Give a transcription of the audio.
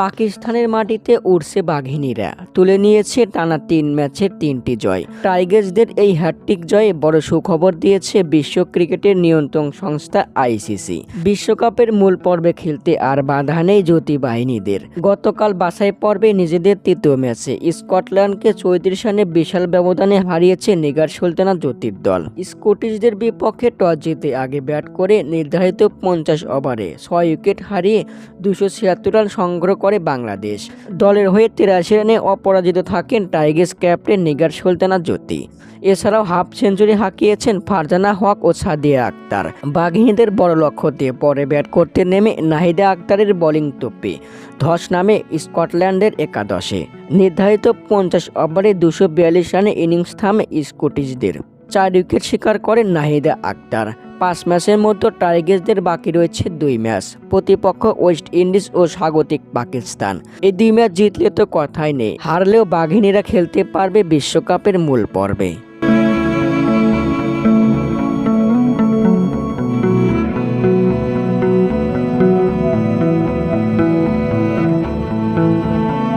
পাকিস্তানের মাটিতে উড়ছে বাঘিনীরা। তুলে নিয়েছে টানা তিন ম্যাচের তিনটি জয়। টাইগার্সদের এই হ্যাট্রিক জয়ে বড় সুখবর দিয়েছে বিশ্ব ক্রিকেটের নিয়ন্ত্রণ সংস্থা আইসিসি। বিশ্বকাপের মূল পর্বে খেলতে আর বাধা নেই জ্যোতি বাহিনীদের। গতকাল বাছাই পর্বে নিজেদের তৃতীয় ম্যাচে স্কটল্যান্ডকে চৌত্রিশ রানে বিশাল ব্যবধানে হারিয়েছে নিগার সুলতানা জ্যোতির দল। স্কটিশদের বিপক্ষে টস জিতে আগে ব্যাট করে নির্ধারিত পঞ্চাশ ওভারে ছয় উইকেট হারিয়ে দুশো ছিয়াত্তর রান সংগ্রহ করে বাংলাদেশ। দলের হয়ে তিরাশি রানে অপরাজিত থাকেন টাইগার্স ক্যাপ্টেন নিগার সুলতানা জ্যোতি এছাড়াও হাফ সেঞ্চুরি হাঁকিয়েছেন ফারজানা হক ও সাদিয়া আক্তার। বাঘিনীদের বড় লক্ষ্য দিয়ে পরে ব্যাট করতে নেমে নাহিদা আক্তারের বোলিং তোপে। ধস নামে স্কটল্যান্ডের একাদশে। নির্ধারিত পঞ্চাশ ওভারে দুশো রানে ইনিংস থামে স্কটিশদের। চার উইকেট শিকার করেন নাহিদা আক্তার। পাঁচ ম্যাচের মধ্যে টাইগার্সদের বাকি রয়েছে দুই ম্যাচ। প্রতিপক্ষ ওয়েস্ট ইন্ডিজ ও স্বাগতিক পাকিস্তান। এই দুই ম্যাচ জিতলে তো কথাই নেই। হারলেও বাঘিনীরা খেলতে পারবে বিশ্বকাপের মূল পর্বে।